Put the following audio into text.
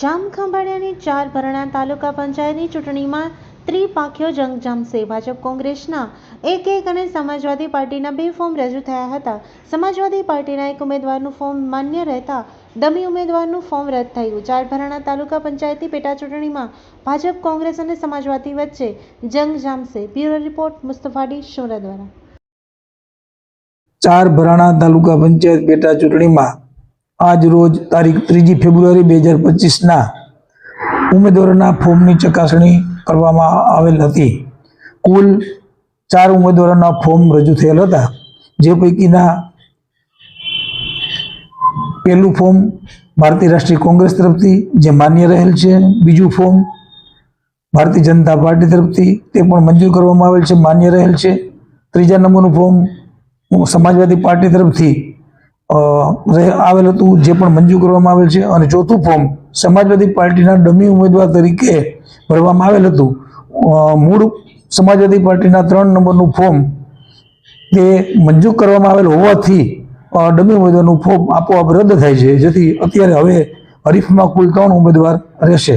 જામખંભાળિયાની ચાર ભરણા તાલુકા પંચાયતની ચૂંટણીમાં ત્રિપાખ્યો જંગ જામશે ભાજપ કોંગ્રેસના એક એક અને સમાજવાદી પાર્ટીના બે ફોર્મ રજૂ થયા હતા. સમાજવાદી પાર્ટીના એક ઉમેદવારનું ફોર્મ માન્ય રહેતા ડમી ઉમેદવારનું ફોર્મ રદ થયું. ચાર ભરણા તાલુકા પંચાયતની પેટા ચૂંટણીમાં ભાજપ કોંગ્રેસ અને સમાજવાદી વચ્ચે જંગ જામશે બ્યુરો રિપોર્ટ, મુસ્તફાડી, શોરા દ્વારા. ચાર ભરાણા તાલુકા પંચાયત પેટા ચૂંટણીમાં આજ રોજ તારીખ ત્રીજી ફેબ્રુઆરી બે હજાર પચીસના ઉમેદવારોના ફોર્મની ચકાસણી કરવામાં આવેલ હતી. કુલ ચાર ઉમેદવારોના ફોર્મ રજૂ થયેલ હતા. જે પૈકીના પહેલું ફોર્મ ભારતીય રાષ્ટ્રીય કોંગ્રેસ તરફથી, જે માન્ય રહેલ છે. બીજું ફોર્મ ભારતીય જનતા પાર્ટી તરફથી, તે પણ મંજૂર કરવામાં આવેલ છે, માન્ય રહેલ છે. ત્રીજા નંબરનું ફોર્મ સમાજવાદી પાર્ટી તરફથી આવેલ હતું, જે પણ મંજૂર કરવામાં આવેલ છે. અને ચોથું ફોર્મ સમાજવાદી પાર્ટીના ડમી ઉમેદવાર તરીકે ભરવામાં આવેલ હતું. મૂળ સમાજવાદી પાર્ટીના ત્રણ નંબરનું ફોર્મ તે મંજૂર કરવામાં આવેલ હોવાથી ડમી ઉમેદવારનું ફોર્મ આપોઆપ રદ થાય છે. જેથી અત્યારે હવે હરીફમાં કુલ ત્રણ ઉમેદવાર રહેશે.